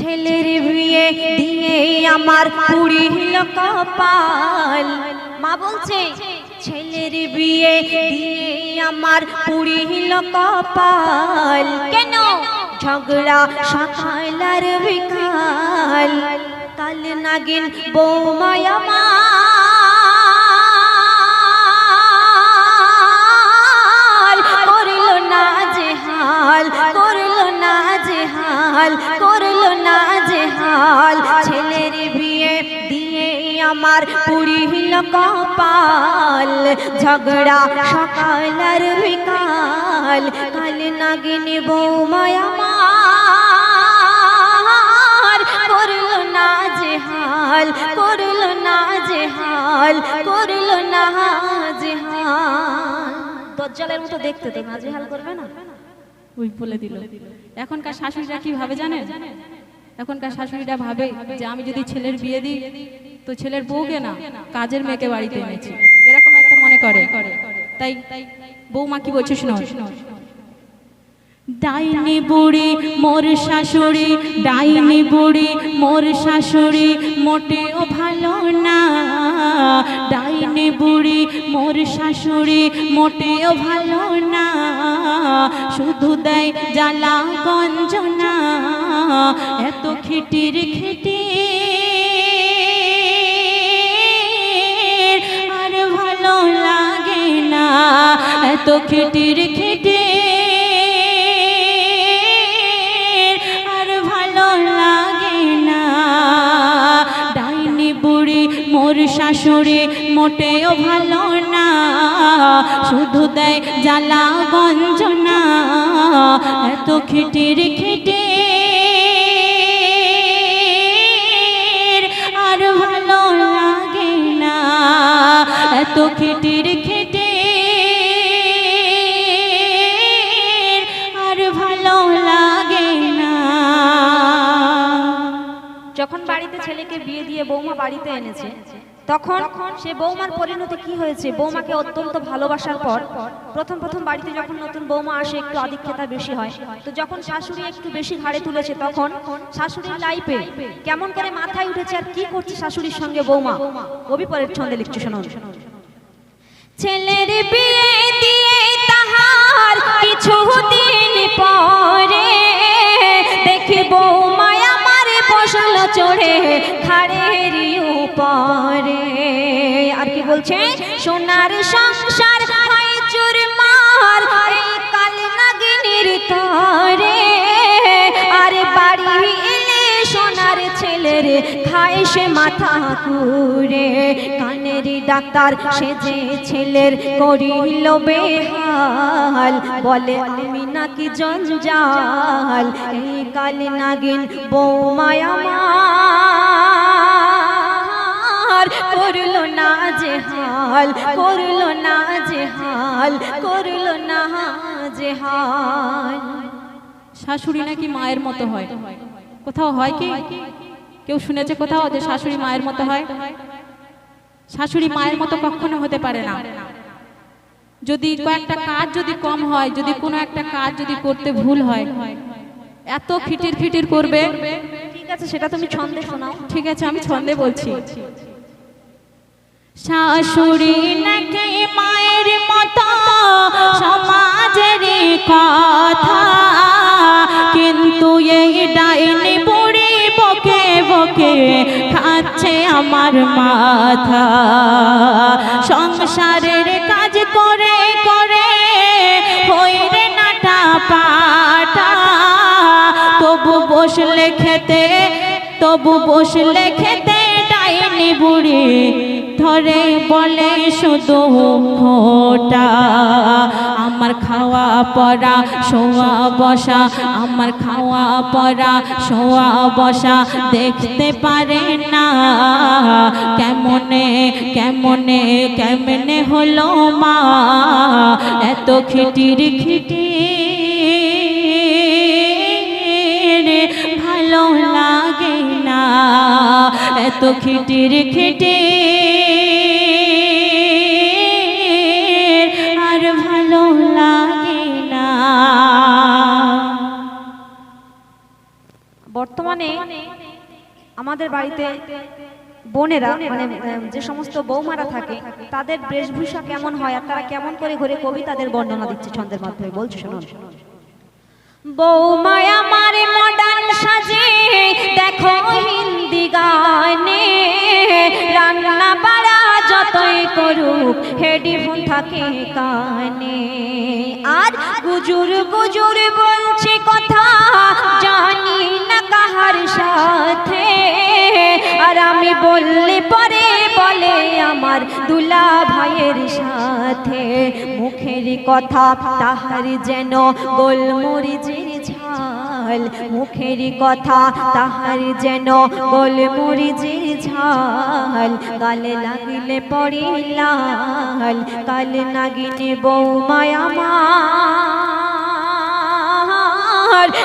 ছেলের বিয়ে দিয়ে আমার পুরিল কপাল। মা বলছে, ছেলের বিয়ে দিয়ে আমার পুরিল কপাল। কেন? ঝগড়া সকাল আর বিকাল। কাল নাগিন বৌমায় আমার আমার পুরিল কপাল, ঝগড়া সকাল আর বিকাল, কাল নাগিন বৌমায় করল না যে হাল, করল না যে হাল, করল না যে হাল। দজ্জালের মতো দেখতে তো না যে হাল করবে না। ওই বলে দিল। এখনকার শাশুড়িরা কি ভাবে জানেন? এখনকার শাশুড়িটা ভাবে যে আমি যদি ছেলের বিয়ে দিই, তো ছেলের বউকে না, কাজের মেয়েকে বাড়িতে এনেছি। এরকম একটা মনে করে। তাই বৌমা কি বলছে শোনো? ডাইনি বুড়ি মোর শাশুড়ি, ডাইনি বুড়ি মোর শাশুড়ি, মোটেও ভালো না। ডাইনি বুড়ি মোর শাশুড়ি, মোটেও ভালো না। শুধু দেয় জ্বালা গঞ্জনা। এত খিটির খিটি। আর ভালো লাগে না এত খিটির খিটির আর ভালো লাগে না ডাইনি বুড়ি মোর শাশুড়ি মোটেও ভালো না। শুধু দেয় জ্বালা গঞ্জনা এত খিটির খিটির খিটির খিটির আর ভালো লাগে না। যখন বাড়িতে ছেলেকে বিয়ে দিয়ে বৌমা বাড়িতে এনেছে, তখন সে বৌমার পরিণতি কি হয়েছে? বৌমাকে অত্যন্ত ভালোবাসার পর প্রথম প্রথম বাড়িতে যখন নতুন বৌমা আসে, একটু আধিক্যতা বেশি হয়। তো যখন শাশুড়ি একটু বেশি ঘাড়ে তুলেছে, তখন শাশুড়ির লাইফে কেমন করে মাথায় উঠেছে আর কি করছে শাশুড়ির সঙ্গে বৌমা? কবি পরের ছন্দে লিখছে শোনো ছেলের বিয়ে দিয়ে তাহার কিছু দিন পরে দেখি বৌমায় আমার বসল চড়ে খাড়ের উপরে। আর কি বলছে? সোনার সংসার হয় চুরমার, এই কাল নাগিনীর তরে। আর বাড়ি সোনার ছেলের খায় সে মাথা কুরে কানের ডাক্তার সেজে ছেলের করিল বেহাল। বলে, আমি নাকি জঞ্জাল, এই কাল নাগিন বৌমায় আমার। করল না যে হাল, করল না যে হাল, করল না যে হাল। শাশুড়ি নাকি মায়ের মতো হয়? কোথাও হয় কি? কেউ শুনেছে কোথাও যে শাশুড়ি মায়ের মতো হয়? শাশুড়ি মায়ের মতো কখনো হতে পারে না। যদি কয়েকটা কাজ যদি কম হয়, যদি কোনো একটা কাজ যদি করতে ভুল হয়, এত খিটির খিটির করবে। ঠিক আছে, সেটা তুমি ছন্দে শোনাও। ঠিক আছে, আমি ছন্দে বলছি। শাশুড়ি নাকি মায়ের মতো? সমাজের কথা। কিন্তু এই ডাইনি আমার মাথা। সংসারের কাজ করে করে হইরে নাটা পাটা। তবু বসলে খেতে, তবু বসলে খেতে ডাইনি বুড়ি। ধরে বলে শুধু খোটা। আমার খাওয়া পড়া, শোয়া বসা। আমার খাওয়া পড়া, শোয়া বসা দেখতে পারে না। কেমনে কেমনে কেমনে হলো মা? এত খিটির খিটির এত খিটির খিটির আর ভালো লাগে না। বর্তমানে আমাদের বাড়িতে বোনেরা মানে যে সমস্ত বৌমারা থাকে তাদের বেশভূষা কেমন হয় আর তারা কেমন করে ঘরে কবি তাদের বর্ণনা দিচ্ছে ছন্দের মাধ্যমে? বলছে শুনুন। বৌমা আমার মডার্ন সাজে, দেখো হিন্দি গানে। রান্না বাড়া যতই করুক হেডফোন থাকে কানে। আর গুজুর গুজুর বলছে কথা, জানি না কাহার সাথে। আর আমি বললে পরে বলে আমার দুলা ভাইয়ের সাথে। মুখের কথা তাহার যেন গোলমরিচের ঝাল মুখের কথা, তাহার যেন গোলমরিচের ঝাল। গালে লাগলে পড়ে লাল, কাল নাগিনে বৌমায় আমার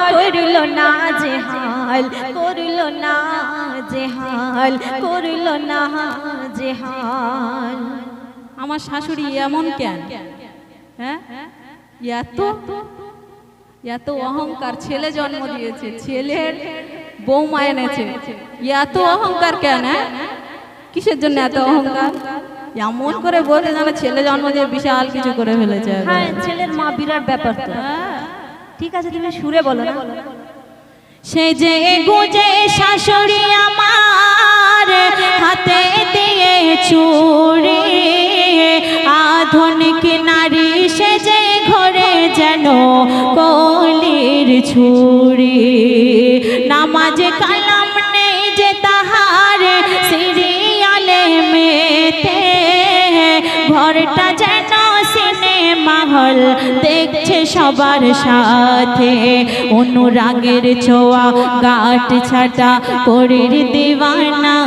করল না যে হাল, করল না যে হাল, করল না যে হাল। আমার শাশুড়ি এমন কেন? হ্যাঁ? এত এত অহংকার ছেলে জন্ম দিয়েছে ছেলের বৌমা এনেছে। এত অহংকার কেন হ্যাঁ? কিসের জন্য এত অহংকার? এমন করে বলে যেন ছেলে জন্ম দিয়ে বিশাল কিছু করে ফেলেছে হ্যাঁ ছেলের মা বিরাট ব্যাপার তো। হ্যাঁ। ঠিক আছে তুমি সুরে বলো না। সে যে গুজে শাশুড়ি আমার হাতে দিয়ে চুড়ি আধুনিক নারী সে যে ঘরে যেন ছুরি। নামাজ কালাম নেই যে তাহার, সিরিয়ালে মেতে। ঘরটা যেন সিনেমা হল, দেখছে সবার সাথে। অনুরাগের ছোঁয়া, গাট ছাটা করির দিওয়ানা।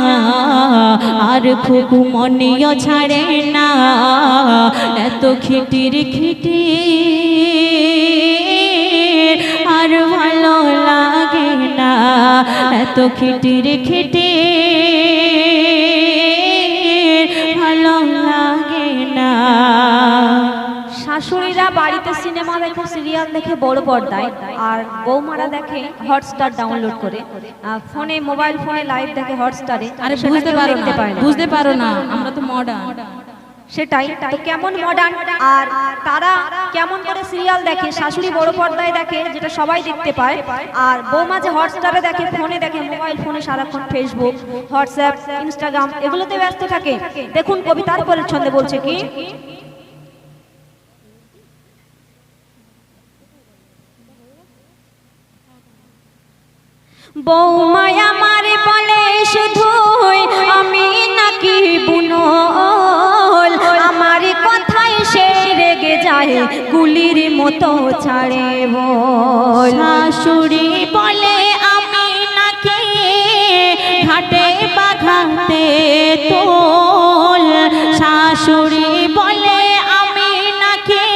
আর খুব মনিও ছাড়ে না। এত খিটির খিটি। এত খিটির খিটি। ভালো লাগে না। শাশুড়িরা বাড়িতে সিনেমা দেখে সিরিয়াল দেখে বড় পর্দায়। আর বৌমারা দেখে হটস্টার ডাউনলোড করে। ফোনে মোবাইল ফোনে লাইভ দেখে হটস্টারে। আরে বুঝতে পারো না। না। বুঝতে পারো না। আমরা তো মডার্ন সেটাই। তো কেমন মডার্ন আর তারা কেমন করে সিরিয়াল দেখে? শাশুড়ি বড় পর্দায় দেখে, যেটা সবাই দেখতে পায়। আর বৌমা যে হটস্টারে দেখে, ফোনে দেখে মোবাইল ফোনে সারাক্ষণ ফেসবুক হোয়াটসঅ্যাপ ইনস্টাগ্রাম এগুলোতে ব্যস্ত থাকে। দেখুন কবিতার পরের ছন্দে বলছে কি? বৌমায় আমার বলে শুধুই গুলির মতো ছাড়ে শাশুড়ি বলে, আমি নাকি ঘাটে বাঘাতে তোল? শাশুড়ি বলে, আমি নাকি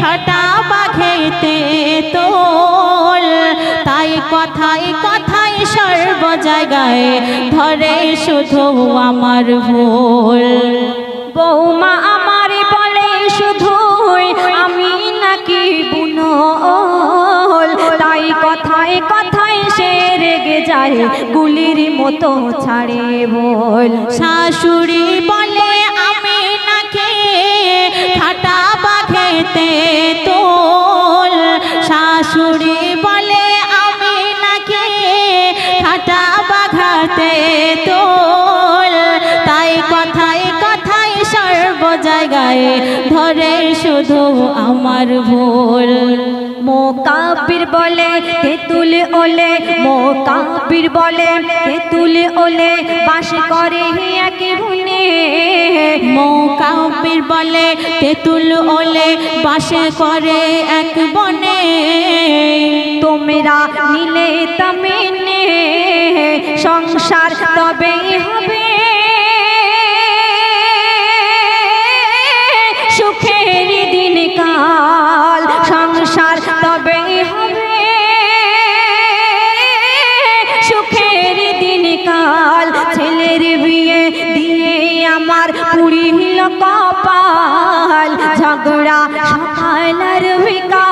ফাটা বাঘেতে তোল? তাই কথাই কথাই সর্ব জায়গায় ধরে শুধু আমার ভুল। রেগে গুলির মতো ছাড়ে বল শাশুড়ি বলে, আমি নাকি খাটা বাঘেতে তোল। শাশুড়ি বলে, আমি নাকি খাটা বাঘাতে তোল। তাই কথাই কথাই সর্ব জায়গায় ধরে শুধু আমার ভুল। মোকাবির বলে তেঁতুল ওলে? মোকাবির বলে তেঁতুল ওলে? বাস করে এক ভুনে। মৌকাবির বলে তেঁতুল ওলে? বাসে করে এক বনে। তোমরা নিলে তমেনে। সংসার তবেই হবে। পুরি কপাল ঝগড়া সকাল আর বিকাল